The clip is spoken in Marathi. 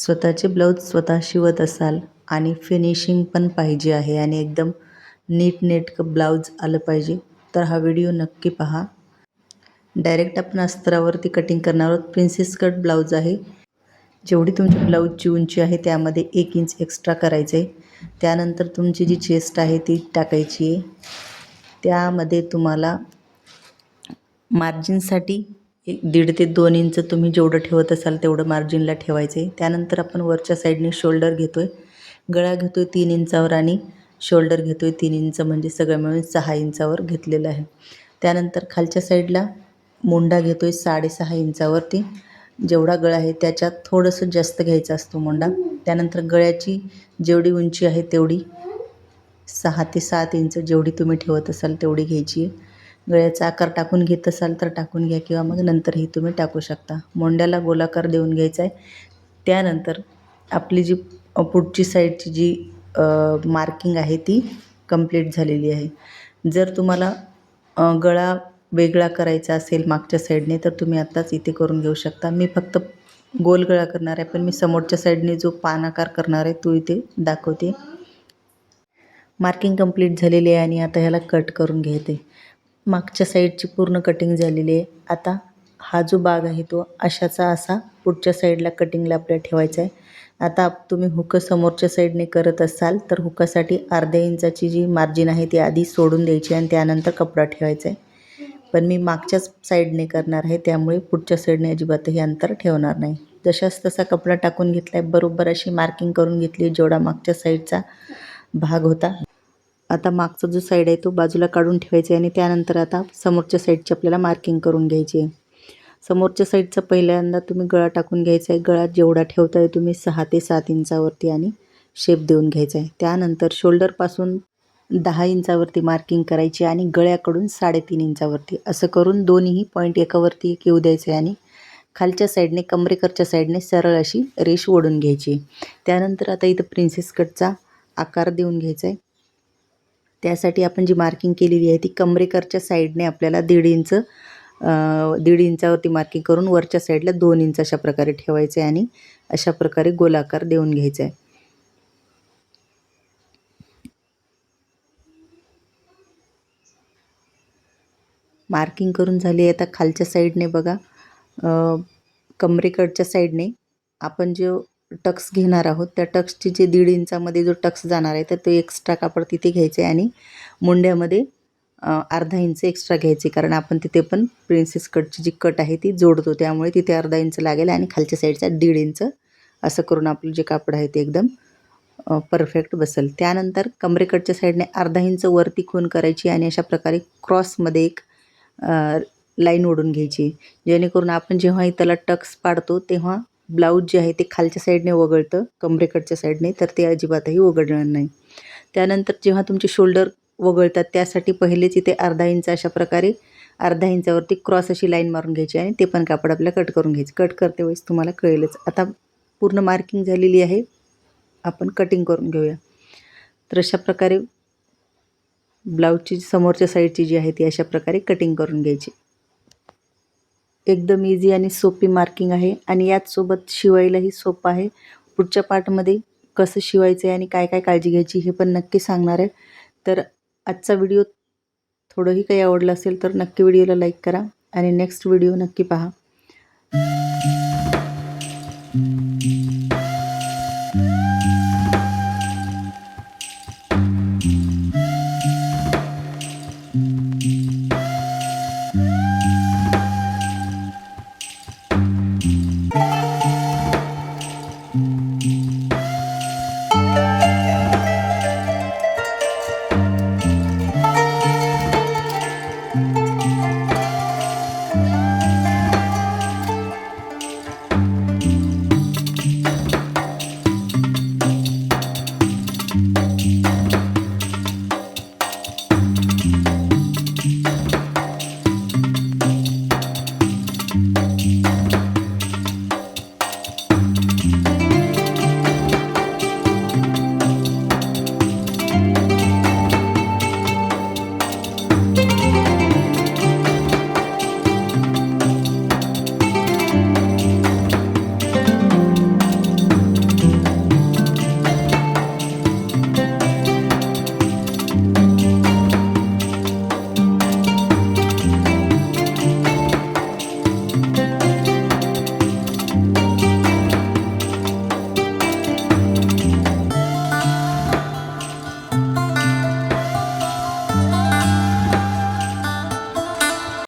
स्वतःचे ब्लाऊज स्वतः शिवत असाल आणि फिनिशिंग पण पाहिजे आहे आणि एकदम नीटनेटकं ब्लाऊज आलं पाहिजे तर हा व्हिडिओ नक्की पहा. डायरेक्ट आपण अस्त्रावरती कटिंग करणार आहोत. प्रिन्सेस कट ब्लाऊज आहे. जेवढी तुमची ब्लाऊजची उंची आहे त्यामध्ये एक इंच एक्स्ट्रा करायचं आहे. त्यानंतर तुमची जी चेस्ट आहे ती टाकायची आहे. त्यामध्ये तुम्हाला मार्जिनसाठी एक दीड ते दोन इंच तुम्ही जेवढं ठेवत असाल तेवढं मार्जिनला ठेवायचं. आहे त्यानंतर आपण वरच्या साईडने शोल्डर घेतो आहे गळा घेतो आहे तीन इंचावर आणि शोल्डर घेतो आहे तीन इंच म्हणजे सगळं मिळून सहा इंचावर घेतलेलं आहे. त्यानंतर खालच्या साईडला मोंडा घेतो आहे साडेसहा इंचावरती. जेवढा गळा आहे त्याच्यात थोडंसं जास्त घ्यायचा असतो मोंडा. त्यानंतर गळ्याची जेवढी उंची आहे तेवढी सहा ते सात इंच जेवढी तुम्ही ठेवत असाल तेवढी घ्यायची आहे. गळ्याचा आकार टाकून घेत असाल तर टाकून घ्या किंवा मग नंतरही तुम्ही टाकू शकता. मोंड्याला गोलाकार देऊन घ्यायचा आहे. त्यानंतर आपली जी पुढची साईडची जी मार्किंग आहे ती कंप्लीट झालेली आहे. जर तुम्हाला गळा वेगळा करायचा असेल मागच्या साईडने तर तुम्ही आत्ताच इथे करून घेऊ शकता. मी फक्त गोल गळा करणार आहे पण मी समोरच्या साईडने जो पान आकार करणार आहे तो इथे दाखवते. मार्किंग कंप्लीट झालेली आहे आणि आता ह्याला कट करून घेते. मागच्या साईडची पूर्ण कटिंग झालेली आहे. आता हा जो बाग आहे तो अशाचा असा पुढच्या साईडला कटिंगला आपल्याला ठेवायचा आहे. आता तुम्ही हुकं समोरच्या साईडने करत असाल तर हुकासाठी अर्ध्या इंचाची जी मार्जिन आहे ती आधी सोडून द्यायची आणि त्यानंतर कपडा ठेवायचा आहे. पण मी मागच्याच साईडने करणार आहे त्यामुळे पुढच्या साईडने अजिबातही अंतर ठेवणार नाही. जशाच तसा कपडा टाकून घेतला आहे बरोबर अशी मार्किंग करून घेतली जेवढा मागच्या साईडचा भाग होता. आता मागचा जो साईड आहे तो बाजूला काढून ठेवायचा आहे आणि त्यानंतर आता समोरच्या साईडची आपल्याला मार्किंग करून घ्यायची आहे. समोरच्या साईडचा पहिल्यांदा तुम्ही गळा टाकून घ्यायचा आहे. गळा जेवढा ठेवताय तुम्ही सहा ते सात इंचावरती आणि शेप देऊन घ्यायचा आहे. त्यानंतर शोल्डरपासून दहा इंचावरती मार्किंग करायची आणि गळ्याकडून साडेतीन इंचावरती. असं करून दोन्हीही पॉईंट एकावरती एक येऊ द्यायचं आहे आणि खालच्या साईडने कमरेकरच्या साईडने सरळ अशी रेष ओढून घ्यायची त्यानंतर आता इथं प्रिन्सेस कटचा आकार देऊन घ्यायचा आहे. त्यासाठी आपण जी मार्किंग केलेली आहे ती कमरेकरच्या साईडने आपल्याला दीड इंच दीड इंचावरती मार्किंग करून वरच्या साईडला दोन इंच अशा प्रकारे ठेवायचं आहे आणि अशा प्रकारे गोलाकार देऊन घ्यायचा. आहे मार्किंग करून झाली आहे आता खालच्या साईडने बघा. कमरेकडच्या साईडने आपण जो टक्स घेणार आहोत. त्या टक्सची जे दीड इंचामध्ये जो टक्स जाणार आहे तर तो एक्स्ट्रा कापड तिथे घ्यायचं आहे आणि मुंड्यामध्ये अर्धा इंच एक्स्ट्रा घ्यायचे कारण आपण तिथे पण प्रिन्सेस कटची जी कट आहे ती जोडतो. त्यामुळे तिथे अर्धा इंच लागेल आणि खालच्या साईडचा दीड इंच असं करून आपलं जे कापड आहे ते एकदम परफेक्ट बसेल. त्यानंतर कमरेकडच्या साईडने अर्धा इंच वरती खून करायची आणि अशा प्रकारे क्रॉसमध्ये एक लाईन ओढून घ्यायची. जेणेकरून आपण जेव्हा इथला टक्स पाडतो तेव्हा ब्लाऊज जे आहे ते खालच्या साईडने वगळतं कमरेकडच्या साईडने तर ते अजिबातही वगळणार नाही. त्यानंतर जेव्हा तुमचे शोल्डर वगळतात त्यासाठी पहिलेच इथे अर्धा इंच अशा प्रकारे अर्धा इंचावरती क्रॉस अशी लाईन मारून घ्यायची आणि ते पण कापड आपल्याला कट करून घ्यायचं. कट करते वेळेस तुम्हाला कळेलच. आता पूर्ण मार्किंग झालेली आहे. आपण कटिंग करून घेऊया. तर अशा प्रकारे ब्लाऊजची समोरच्या साईडची जी आहे ती अशा प्रकारे कटिंग करून घ्यायची. एकदम इझी आणि सोपी मार्किंग आहे. आणि याचसोबत शिवायलाही सोपं आहे. पुढच्या पार्टमध्ये कसं शिवायचं आहे आणि काय काय काळजी घ्यायची हे पण नक्की सांगणार आहे. तर आजचा व्हिडिओ थोडंही काही आवडला असेल तर नक्की व्हिडिओला लाईक करा. आणि नेक्स्ट व्हिडिओ नक्की पहा.